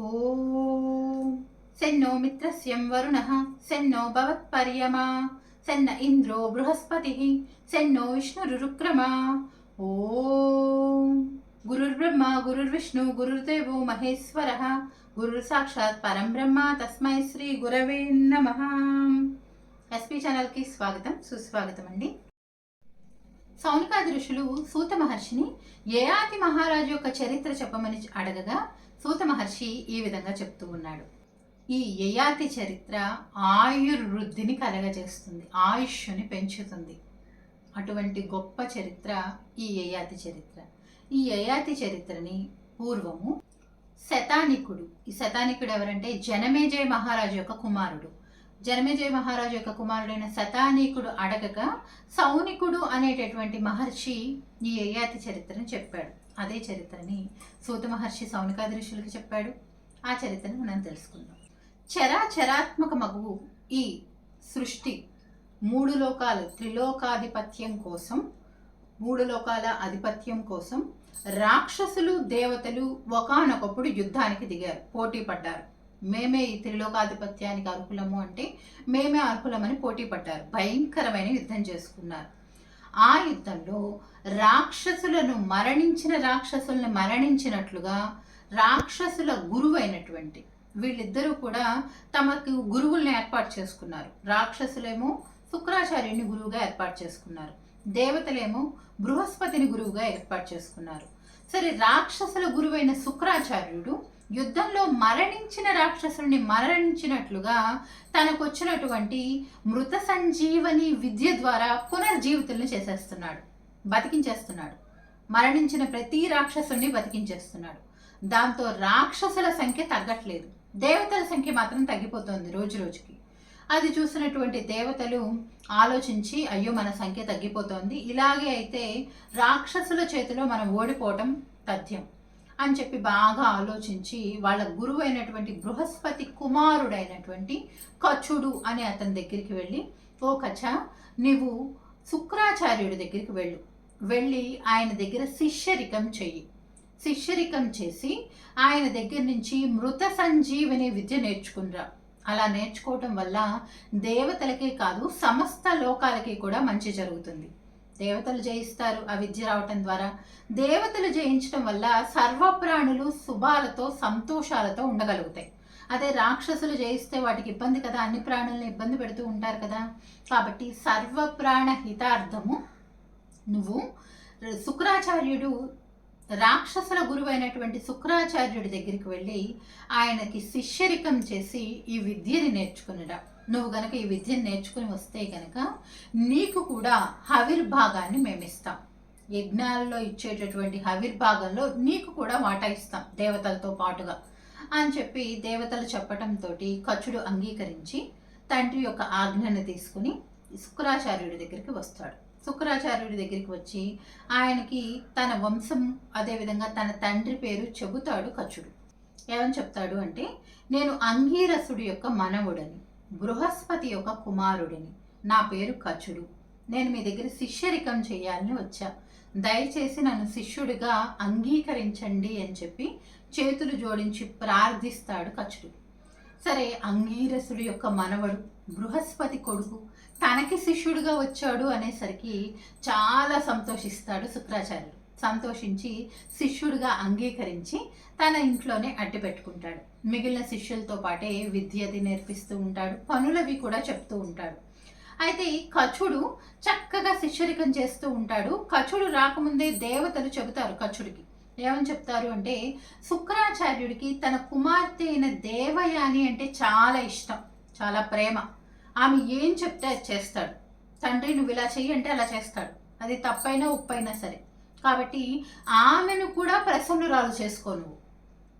ॐ सेन्नो मित्रस्यं वरुणः सेन्नो भवत्पर्यमा सेन्न इन्द्रो बृहस्पतिः सेन्नो विष्णुरुरुक्रमा ॐ गुरुर्ब्रह्मा गुरुर्विष्णु गुरुर्देवो महेश्वरः గురుసాక్షాత్ పరం బ్రహ్మ తస్మై శ్రీ గురవే నమ ఎస్పీ ఛానల్కి స్వాగతం సుస్వాగతం అండి సౌనకాది ఋషులు సూత మహర్షిని యయాతి మహారాజు యొక్క చరిత్ర చెప్పమని అడగగా సూత మహర్షి ఈ విధంగా చెప్తూ ఉన్నాడు. ఈ యయాతి చరిత్ర ఆయుర్వృద్ధిని కలగజేస్తుంది ఆయుష్ని పెంచుతుంది. అటువంటి గొప్ప చరిత్ర ఈ యయాతి చరిత్ర. ఈ యయాతి చరిత్రని పూర్వము శతానికుడు ఈ శతానికుడు ఎవరంటే జనమేజయ మహారాజు యొక్క కుమారుడు. జనమేజయ మహారాజు యొక్క కుమారుడైన శతానీకుడు అడగగా సౌనికుడు అనేటటువంటి మహర్షి ఈ యయాతి చరిత్రని చెప్పాడు. అదే చరిత్రని సూత మహర్షి సౌనికాది ఋషులకు చెప్పాడు. ఆ చరిత్రను మనం తెలుసుకుందాం. చరాచరాత్మక మగువు ఈ సృష్టి మూడు లోకాలు త్రిలోకాధిపత్యం కోసం మూడు లోకాల ఆధిపత్యం కోసం రాక్షసులు దేవతలు ఒకానొకప్పుడు యుద్ధానికి దిగారు పోటీ పడ్డారు. మేమే ఈ త్రిలోకాధిపత్యానికి అర్హులము అంటే మేమే అర్హులమని పోటీ పడ్డారు భయంకరమైన యుద్ధం చేసుకున్నారు. ఆ యుద్ధంలో రాక్షసులను మరణించిన రాక్షసులను మరణించినట్లుగా రాక్షసుల గురువైనటువంటి వీళ్ళిద్దరూ కూడా తమకు గురువుల్ని ఏర్పాటు చేసుకున్నారు. రాక్షసులేమో శుక్రాచార్యుని గురువుగా ఏర్పాటు చేసుకున్నారు. దేవతలేమో బృహస్పతిని గురువుగా ఏర్పాటు చేసుకున్నారు. సరే రాక్షసుల గురువైన శుక్రాచార్యుడు యుద్ధంలో మరణించిన రాక్షసుని మరణించినట్లుగా తనకు వచ్చినటువంటి మృత సంజీవని విద్య ద్వారా పునర్జీవితులను చేసేస్తున్నాడు. బతికించేస్తున్నాడు. మరణించిన ప్రతి రాక్షసుని బతికించేస్తున్నాడు. దాంతో రాక్షసుల సంఖ్య తగ్గట్లేదు. దేవతల సంఖ్య మాత్రం తగ్గిపోతుంది రోజు రోజుకి. అది చూసినటువంటి దేవతలు ఆలోచించి అయ్యో మన సంఖ్య తగ్గిపోతోంది. ఇలాగే అయితే రాక్షసుల చేతిలో మనం ఓడిపోవటం తథ్యం. అని చెప్పి బాగా ఆలోచించి వాళ్ళ గురువు అయినటువంటి బృహస్పతి కుమారుడైనటువంటి కచుడు అనే అతని దగ్గరికి వెళ్ళి ఓ కచ నీవు శుక్రాచార్యుడి దగ్గరికి వెళ్ళు. వెళ్ళి ఆయన దగ్గర శిష్యరికం చెయ్యి. శిష్యరికం చేసి ఆయన దగ్గర నుంచి మృత సంజీవని విద్య నేర్చుకునిరా అలా నేర్చుకోవటం వల్ల దేవతలకే కాదు సమస్త లోకాలకి కూడా మంచి జరుగుతుంది. దేవతలు జయిస్తారు ఆ విద్య రావటం ద్వారా. దేవతలు జయించడం వల్ల సర్వప్రాణులు శుభాలతో సంతోషాలతో ఉండగలుగుతాయి. అదే రాక్షసులు జయిస్తే వాటికి ఇబ్బంది కదా? అన్ని ప్రాణులను ఇబ్బంది పెడుతూ ఉంటారు కదా? కాబట్టి సర్వప్రాణ హితార్థము నువ్వు శుక్రాచార్యుడు రాక్షసుల గురువైనటువంటి శుక్రాచార్యుడి దగ్గరికి వెళ్ళి ఆయనకి శిష్యరికం చేసి ఈ విద్యని నేర్చుకునిరా నువ్వు గనక ఈ విద్యను నేర్చుకుని వస్తే గనక నీకు కూడా హవిర్భాగాన్ని మేము ఇస్తాం యజ్ఞాలలో ఇచ్చేటటువంటి హవిర్భాగంలో నీకు కూడా వాటా ఇస్తాం దేవతలతో పాటుగా అని చెప్పి దేవతలు చెప్పటంతో కచుడు అంగీకరించి తండ్రి యొక్క ఆజ్ఞను తీసుకుని శుక్రాచార్యుడి దగ్గరికి వస్తాడు. శుక్రాచార్యుడి దగ్గరికి వచ్చి ఆయనకి తన వంశం అదేవిధంగా తన తండ్రి పేరు చెబుతాడు కచుడు ఏమని చెప్తాడు అంటే నేను అంగీరసుడి యొక్క మనవుడని బృహస్పతి యొక్క కుమారుడిని. నా పేరు కచుడు నేను మీ దగ్గర శిష్యరికం చేయాలని వచ్చా. దయచేసి నన్ను శిష్యుడిగా అంగీకరించండి అని చెప్పి చేతులు జోడించి ప్రార్థిస్తాడు కచుడు సరే అంగీరసుడు యొక్క మనవడు బృహస్పతి కొడుకు తనకి శిష్యుడిగా వచ్చాడు అనేసరికి చాలా సంతోషిస్తాడు శుక్రాచార్యుడు. సంతోషించి శిష్యుడిగా అంగీకరించి తన ఇంట్లోనే అడ్డు పెట్టుకుంటాడు. మిగిలిన శిష్యులతో పాటే విద్యది నేర్పిస్తూ ఉంటాడు పనులవి కూడా చెప్తూ ఉంటాడు. అయితే కచుడు చక్కగా శిష్యరికం చేస్తూ ఉంటాడు. కచుడు రాకముందే దేవతలు చెబుతారు కచుడికి. ఏమని చెప్తారు అంటే శుక్రాచార్యుడికి తన కుమార్తె అయిన దేవయాని అంటే చాలా ఇష్టం చాలా ప్రేమ. ఆమె ఏం చెప్తే అది చేస్తాడు. తండ్రి నువ్వు ఇలా చెయ్యి అంటే అలా చేస్తాడు. అది తప్పైనా ఉప్పైనా సరే. కాబట్టి ఆమెను కూడా ప్రసన్నురాలు చేసుకో నువ్వు.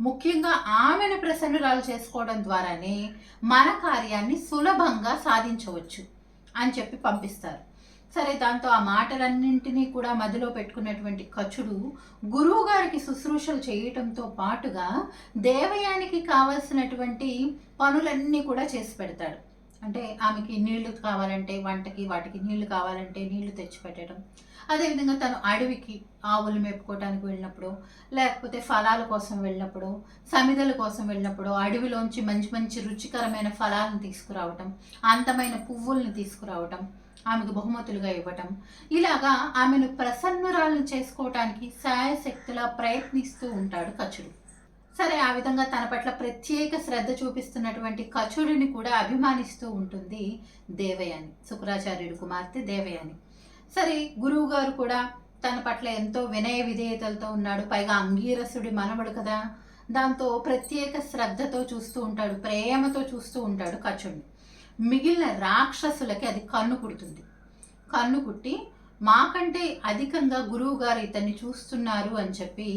ముఖ్యంగా ఆమెను ప్రసన్నురాలు చేసుకోవడం ద్వారానే మన కార్యాన్ని సులభంగా సాధించవచ్చు అని చెప్పి పంపిస్తారు. సరే దాంతో ఆ మాటలన్నింటినీ కూడా మదిలో పెట్టుకున్నటువంటి కచుడు గురువు గారికి శుశ్రూషలు చేయటంతో పాటుగా దేవయానికి కావలసినటువంటి పనులన్నీ కూడా చేసి పెడతాడు. అంటే ఆమెకి నీళ్ళు కావాలంటే వంటకి వాటికి నీళ్ళు కావాలంటే నీళ్ళు తెచ్చిపెట్టడం అదేవిధంగా తను అడవికి ఆవులు మేపుకోవడానికి వెళ్ళినప్పుడు లేకపోతే ఫలాల కోసం వెళ్ళినప్పుడు సమిదల కోసం వెళ్ళినప్పుడు అడవిలోంచి మంచి మంచి రుచికరమైన ఫలాలను తీసుకురావటం అందమైన పువ్వుల్ని తీసుకురావటం ఆమెకు బహుమతులుగా ఇవ్వటం. ఇలాగా ఆమెను ప్రసన్నురాలను చేసుకోవటానికి శాయశక్తులా ప్రయత్నిస్తూ ఉంటాడు కచుడు. సరే ఆ విధంగా తన పట్ల ప్రత్యేక శ్రద్ధ చూపిస్తున్నటువంటి కచుడిని కూడా అభిమానిస్తూ ఉంటుంది దేవయాని శుక్రాచార్యుడి కుమార్తె దేవయాని. సరే గురువు గారు కూడా తన పట్ల ఎంతో వినయ విధేయతలతో ఉన్నాడు. పైగా అంగీరసుడి మనవడు కదా. దాంతో ప్రత్యేక శ్రద్ధతో చూస్తూ ఉంటాడు ప్రేమతో చూస్తూ ఉంటాడు కచుడిని. మిగిలిన రాక్షసులకి అది కన్ను కుడుతుంది. కన్ను కుట్టి మాకంటే అధికంగా గురువు గారు ఇతన్ని చూస్తున్నారు అని చెప్పి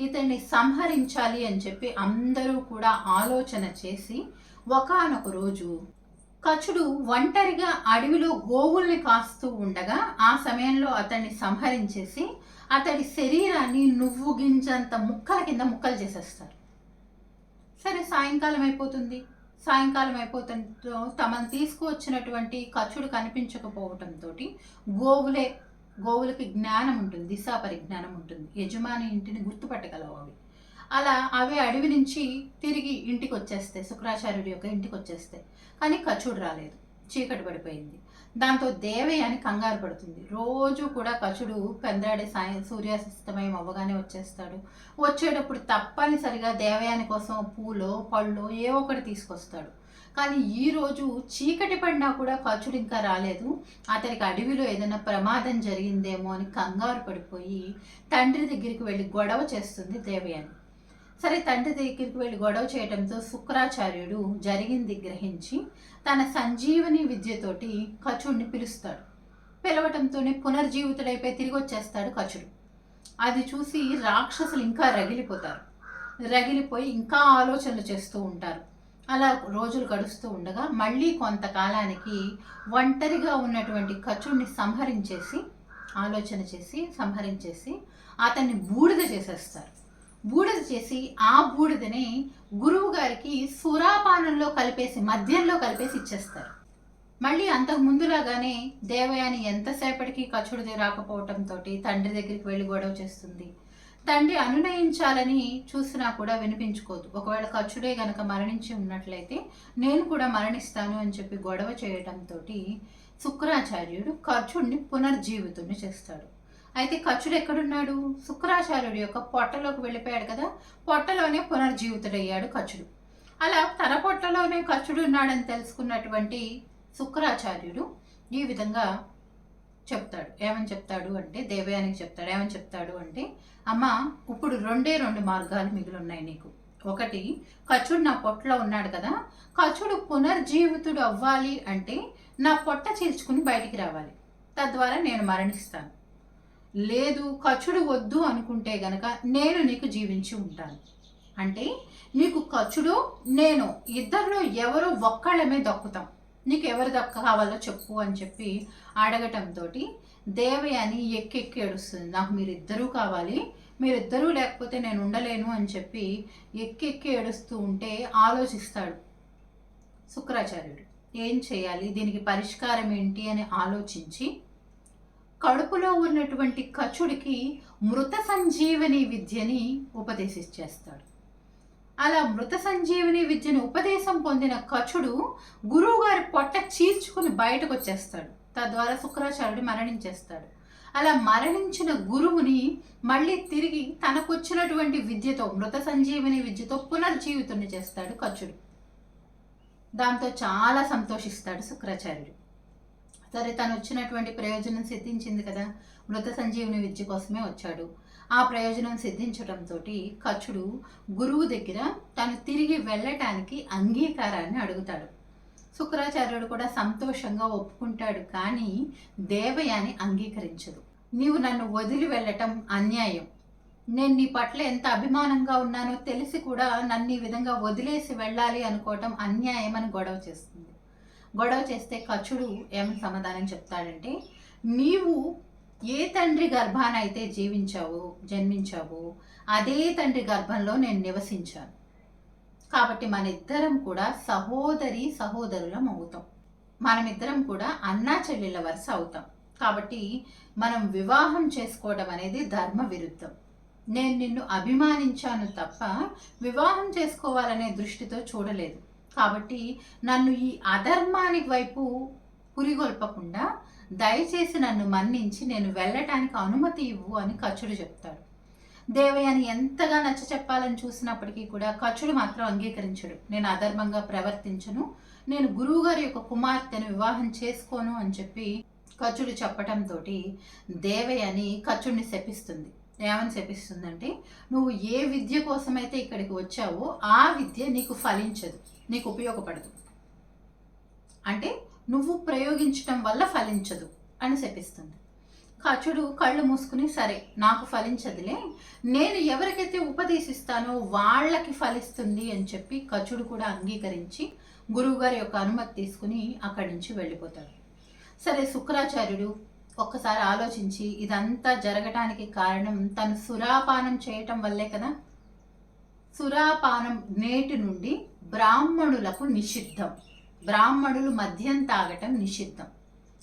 ఇతన్ని సంహరించాలి అని చెప్పి అందరూ కూడా ఆలోచన చేసి ఒకనొక రోజు కచుడు ఒంటరిగా అడవిలో గోవుల్ని కాస్తూ ఉండగా ఆ సమయంలో అతన్ని సంహరించేసి అతడి శరీరాన్ని నువ్వు గింజంత ముక్కల కింద ముక్కలు చేసేస్తారు సరే సాయంకాలం అయిపోతుంది. సాయంకాలం అయిపోతుండటం తమను తీసుకువచ్చినటువంటి కచుడు కనిపించకపోవటంతో గోవులే గోవులకి జ్ఞానం ఉంటుంది దిశా పరిజ్ఞానం ఉంటుంది. యజమాని ఇంటిని గుర్తుపట్టగలవు అవి. అలా అవి అడవి నుంచి తిరిగి ఇంటికి వచ్చేస్తాయి శుక్రాచార్యుడి యొక్క ఇంటికి వచ్చేస్తాయి కానీ కచుడు రాలేదు. చీకటి పడిపోయింది. దాంతో దేవయాని కంగారు పడుతుంది. రోజు కూడా కచుడు పెందరాడే సాయం సూర్యాస్తమయం అవ్వగానే వచ్చేస్తాడు. వచ్చేటప్పుడు తప్పనిసరిగా దేవయాని కోసం పూలో పళ్ళు ఏ ఒకటి తీసుకొస్తాడు. కానీ ఈ రోజు చీకటి పడినా కూడా కచుడు ఇంకా రాలేదు. అతనికి అడవిలో ఏదైనా ప్రమాదం జరిగిందేమో అని కంగారు పడిపోయి తండ్రి దగ్గరికి వెళ్ళి గొడవ చేస్తుంది దేవయాని. సరే తండ్రి దగ్గరికి వెళ్ళి గొడవ చేయడంతో శుక్రాచార్యుడు జరిగింది గ్రహించి తన సంజీవని విద్యతోటి కచుడిని పిలుస్తాడు. పిలవటంతోనే పునర్జీవితుడైపోయి తిరిగి వచ్చేస్తాడు కచుడు. అది చూసి రాక్షసులు ఇంకా రగిలిపోతారు. రగిలిపోయి ఇంకా ఆలోచనలు చేస్తూ ఉంటారు. అలా రోజులు గడుస్తూ ఉండగా మళ్ళీ కొంతకాలానికి ఒంటరిగా ఉన్నటువంటి కచుడిని సంహరించేసి ఆలోచన చేసి సంహరించేసి అతన్ని బూడిద చేసేస్తారు. బూడిద చేసి ఆ బూడిదని గురువు గారికి సురాపానంలో కలిపేసి మద్యంలో కలిపేసి ఇచ్చేస్తారు. మళ్ళీ అంతకు ముందులాగానే దేవయాని ఎంతసేపటికి కచుడిది రాకపోవటంతో తండ్రి దగ్గరికి వెళ్ళి గొడవ చేస్తుంది. తండ్రి అనునయించాలని చూసినా కూడా వినిపించుకోదు. ఒకవేళ ఖర్చుడే గనక మరణించి ఉన్నట్లయితే నేను కూడా మరణిస్తాను అని చెప్పి గొడవ చేయటంతో శుక్రాచార్యుడు ఖర్చుడిని పునర్జీవితుడిని చేస్తాడు. అయితే కచ్చుడు ఎక్కడున్నాడు? శుక్రాచార్యుడి యొక్క పొట్టలోకి వెళ్ళిపోయాడు కదా పొట్టలోనే పునర్జీవితుడయ్యాడు కచ్చుడు అలా తన పొట్టలోనే కచ్చుడు ఉన్నాడని తెలుసుకున్నటువంటి శుక్రాచార్యుడు ఈ విధంగా చెప్తాడు. ఏమని చెప్తాడు అంటే దేవయానికి చెప్తాడు. ఏమని చెప్తాడు అంటే అమ్మ ఇప్పుడు రెండే రెండు మార్గాలు మిగిలి ఉన్నాయి నీకు. ఒకటి కచ్చుడు నా పొట్టలో ఉన్నాడు కదా కచ్చుడు పునర్జీవితుడు అవ్వాలి అంటే నా పొట్ట చీల్చుకుని బయటికి రావాలి. తద్వారా నేను మరణిస్తాను. లేదు ఖర్చుడు వద్దు అనుకుంటే గనక నేను నీకు జీవించి ఉంటాను. అంటే నీకు ఖర్చుడు నేను ఇద్దరిలో ఎవరు ఒక్కళ్ళమే దక్కుతాం. నీకు ఎవరు దక్క కావాలో చెప్పు అని చెప్పి అడగటంతో దేవయాని ఎక్కెక్కి ఏడుస్తుంది. నాకు మీరిద్దరూ కావాలి మీరిద్దరూ లేకపోతే నేను ఉండలేను అని చెప్పి ఎక్కెక్కి ఏడుస్తూ ఉంటే ఆలోచిస్తాడు శుక్రాచార్యుడు. ఏం చేయాలి? దీనికి పరిష్కారం ఏంటి అని ఆలోచించి కడుపులో ఉన్నటువంటి కచుడికి మృత సంజీవని విద్యని ఉపదేశించేస్తాడు అలా మృత సంజీవని విద్యను ఉపదేశం పొందిన కచుడు గురువుగారి పొట్ట చీల్చుకుని బయటకు వచ్చేస్తాడు తద్వారా శుక్రాచార్యుడు మరణించేస్తాడు. అలా మరణించిన గురువుని మళ్ళీ తిరిగి తనకొచ్చినటువంటి విద్యతో మృత సంజీవని విద్యతో పునర్జీవితుని చేస్తాడు కచుడు దాంతో చాలా సంతోషిస్తాడు శుక్రాచార్యుడు. సరే తను వచ్చినటువంటి ప్రయోజనం సిద్ధించింది కదా. మృత సంజీవుని విద్య కోసమే వచ్చాడు. ఆ ప్రయోజనం సిద్ధించడంతో కచుడు గురువు దగ్గర తను తిరిగి వెళ్ళటానికి అంగీకారాన్ని అడుగుతాడు. శుక్రాచార్యుడు కూడా సంతోషంగా ఒప్పుకుంటాడు కానీ దేవయాని అంగీకరించదు. నీవు నన్ను వదిలి వెళ్ళటం అన్యాయం. నేను నీ పట్ల ఎంత అభిమానంగా ఉన్నానో తెలిసి కూడా నన్ను ఈ విధంగా వదిలేసి వెళ్ళాలి అనుకోవటం అన్యాయం అని గొడవ చేస్తుంది. గొడవ చేస్తే కచుడు ఏమని సమాధానం చెప్తాడంటే నీవు ఏ తండ్రి గర్భాన అయితే జీవించావు జన్మించావు అదే తండ్రి గర్భంలో నేను నివసించాను. కాబట్టి మన ఇద్దరం కూడా సహోదరి సహోదరులం అవుతాం. మనమిద్దరం కూడా అన్నా చెల్లెళ్ళ వరుస అవుతాం. కాబట్టి మనం వివాహం చేసుకోవడం అనేది ధర్మ విరుద్ధం. నేను నిన్ను అభిమానించాను తప్ప వివాహం చేసుకోవాలనే దృష్టితో చూడలేదు. కాబట్టి నన్ను ఈ అధర్మానికి వైపు పురిగొల్పకుండా దయచేసి నన్ను మన్నించి నేను వెళ్ళటానికి అనుమతి ఇవ్వు అని కచుడు చెప్తాడు. దేవయ్యని ఎంతగా నచ్చ చెప్పాలని చూసినప్పటికీ కూడా కచుడు మాత్రం అంగీకరించడు. నేను అధర్మంగా ప్రవర్తించను. నేను గురువుగారి యొక్క కుమార్తెను వివాహం చేసుకోను అని చెప్పి కచుడు చెప్పటంతో దేవయ్యని కచుడిని శపిస్తుంది. ఏమని చెప్పిస్తుందంటే నువ్వు ఏ విద్య కోసమైతే ఇక్కడికి వచ్చావో ఆ విద్య నీకు ఫలించదు నీకు ఉపయోగపడదు. అంటే నువ్వు ప్రయోగించటం వల్ల ఫలించదు అని శపిస్తుంది కచుడు కళ్ళు మూసుకుని సరే నాకు ఫలించదులే నేను ఎవరికైతే ఉపదేశిస్తానో వాళ్ళకి ఫలిస్తుంది అని చెప్పి కచుడు కూడా అంగీకరించి గురువుగారి యొక్క అనుమతి తీసుకుని అక్కడి నుంచి వెళ్ళిపోతాడు. సరే శుక్రాచార్యుడు ఒక్కసారి ఆలోచించి ఇదంతా జరగటానికి కారణం తను సురాపానం చేయటం వల్లే కదా? సురాపానం నేటి నుండి బ్రాహ్మణులకు నిషిద్ధం. బ్రాహ్మణులు మద్యం తాగటం నిషిద్ధం.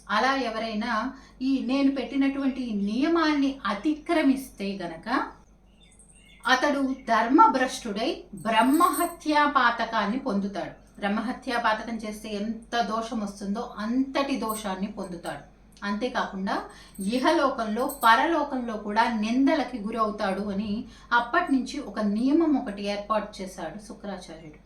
అలా ఎవరైనా ఈ నేను పెట్టినటువంటి నియమాన్ని అతిక్రమిస్తే గనక అతడు ధర్మభ్రష్టుడై బ్రహ్మహత్యా పాతకాన్ని పొందుతాడు. బ్రహ్మహత్యా పాతకం చేస్తే ఎంత దోషం వస్తుందో అంతటి దోషాన్ని పొందుతాడు. అంతేకాకుండా ఇహలోకంలో పరలోకంలో కూడా నిందలకి గురవుతాడు అని అప్పటి నుంచి ఒక నియమం ఒకటి ఏర్పాటు చేశాడు శుక్రాచార్యుడు.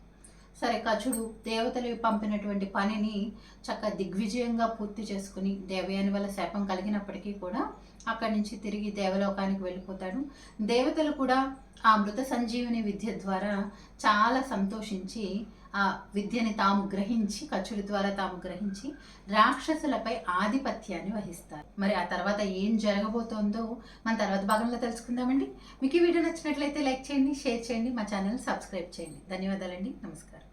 సరే కచుడు దేవతలు పంపినటువంటి పనిని చక్క దిగ్విజయంగా పూర్తి చేసుకుని దేవయాని వల్ల శాపం కలిగినప్పటికీ కూడా అక్కడి నుంచి తిరిగి దేవలోకానికి వెళ్ళిపోతాడు. దేవతలు కూడా ఆ మృత సంజీవిని విద్య ద్వారా చాలా సంతోషించి ఆ విద్యని తాము గ్రహించి ఖర్చుల ద్వారా తాము గ్రహించి రాక్షసులపై ఆధిపత్యాన్ని వహిస్తారు. మరి ఆ తర్వాత ఏం జరగబోతోందో మన తర్వాత భాగంలో తెలుసుకుందామండి. మీకు ఈ వీడియో నచ్చినట్లయితే లైక్ చేయండి షేర్ చేయండి మా ఛానల్ సబ్స్క్రైబ్ చేయండి. ధన్యవాదాలండి. నమస్కారం.